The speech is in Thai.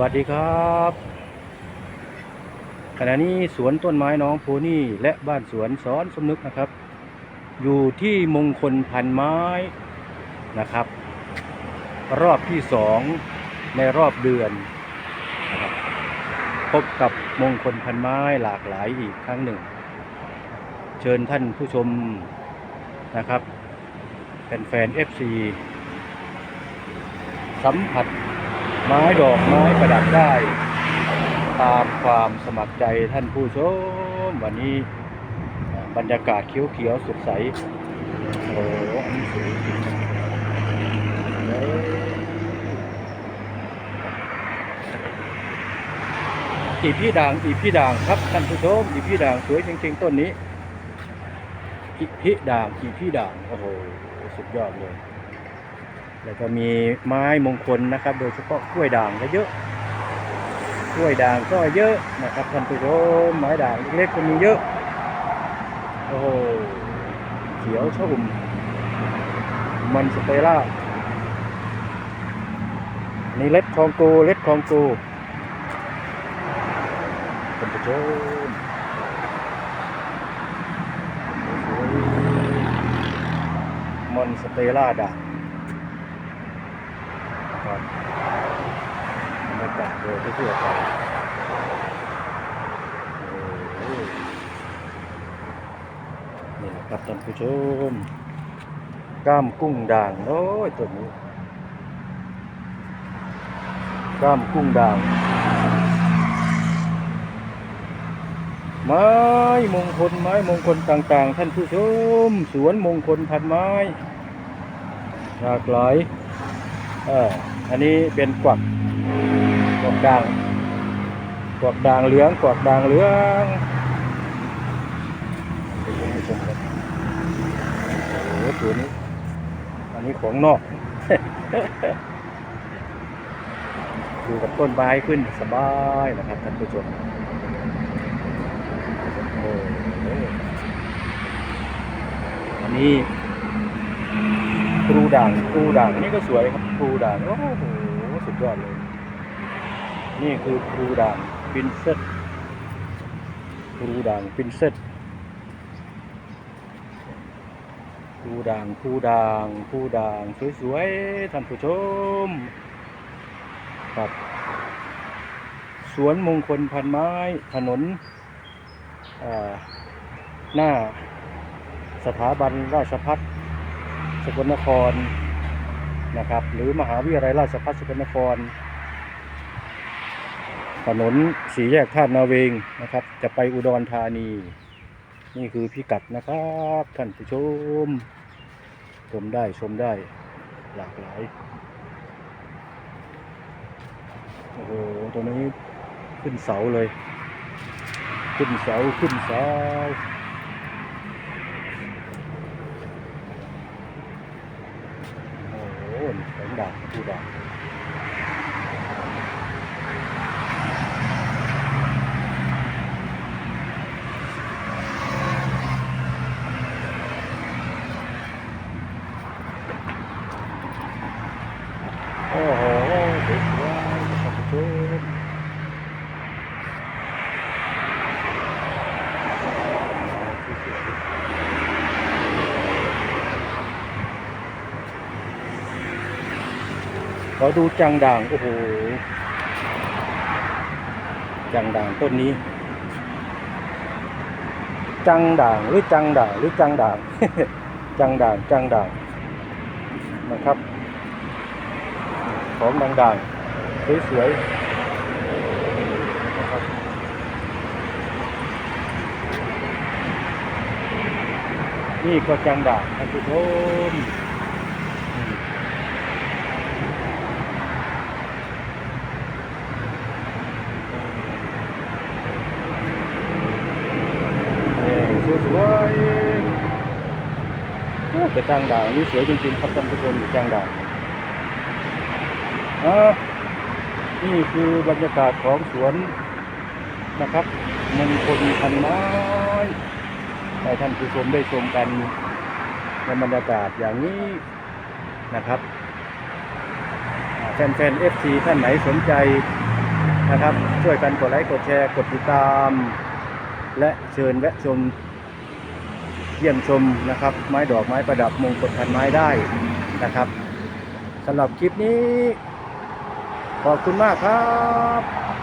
วัสดีครับขณะนี้สวนต้นไม้น้องโพนี่และบ้านสวนสอนสมนึกนะครับ อยู่ที่มงคลพันไม้นะครับ รอบที่สองในรอบเดือนนะครับพบกับมงคลพันไม้หลากหลายอีกครั้งหนึ่ง เชิญท่านผู้ชมนะครับเป็นแฟน FC สัมผัส ไม้ดอกไม้ประดับได้ ตามความสมัครใจท่านผู้ชม วันนี้บรรยากาศเขียวๆสดใสโอ้โหอันนี้สวยจริงเอ้ยอีพี่ด่างอีพี่ด่างครับท่านผู้ชมอีพี่ด่างสวยจริงๆต้นนี้อีพี่ด่างอีพี่ด่างโอ้โหสุดยอดเลย แล้วก็มีไม้มงคลนะครับ โดยเฉพาะกล้วยด่างก็เยอะ กล้วยด่างก็เยอะนะครับท่านผู้ชมไม้ด่างเล็กๆก็มีเยอะโอ้โหเขียวชอุ่มมันสเตล่านี่เล็ดคองโกเล็ดคองโกท่านผู้ชมมอนสเตล่าด่าง รบรรยากาศโดยทั่วไปนี่นะครับท่านผู้ชมก้ามกุ้งด่างโอ้ยตัวนี้ก้ามกุ้งด่างไม้มงคลไม้มงคลต่างๆ ท่านผู้ชม สวนมงคลพันไม้หลากหลายเออ อันนี้เป็นกวักกวักด่างกวักด่างเหลืองกวักด่างเหลืองไปชมไปชมกันโอ้โหตัวนี้ อันนี้ของนอกอยู่กับต้นไม้ขึ้นสบายนะครับท่านผู้ชมโอ้โหอันนี้ ครูด่างครูด่างนี่ก็สวยครับครูด่างโอ้โหสุดยอดเลย นี่คือครูด่างปินเซตครูด่างปินเซตครูด่างครูด่างครูด่างสวยๆท่านผู้ชมครับสวนมงคลพันไม้ถนนหน้าสถาบันราชพัฒ สกลนครนะครับ หรือมหาวิทยาลัยราชภัฏสกลนคร ถนนสีแยกท่านาเวงนะครับ จะไปอุดรธานี นี่คือพิกัดนะครับท่านผู้ชม ชมได้ชมได้หลากหลายโอ้โหตัวนี้ขึ้นเสาเลย ขึ้นเสาขึ้นเสา โอ้โห แสงดาบผู้ดาบโอ้โหสวยๆ ขอบคุณขอดูจังด่าง โอ้โห จังด่างต้นนี้ จังด่างหรือจังด่างหรือจังด่าง จังด่างจังด่างนะครับ ของด่างๆสวยๆนะครับนี่ก็จังด่างท่านผู้ชม สวยๆโอ้แต่จังด่างนี่สวยจริงๆครับท่านผู้ชมจังด่างอ่านี่คือบรรยากาศของสวนนะครับมงคลพันไม้ให้ท่านผู้ชมได้ชมกันในบรรยากาศอย่างนี้นะครับแฟนๆ FC ท่านไหนสนใจนะครับ ช่วยกันกดไลค์กดแชร์กดติดตาม และเชิญแวะชม เยี่ยมชมนะครับ ไม้ดอกไม้ประดับมงกุฎพันไม้ได้นะครับสำหรับคลิปนี้ ขอบคุณมากครับ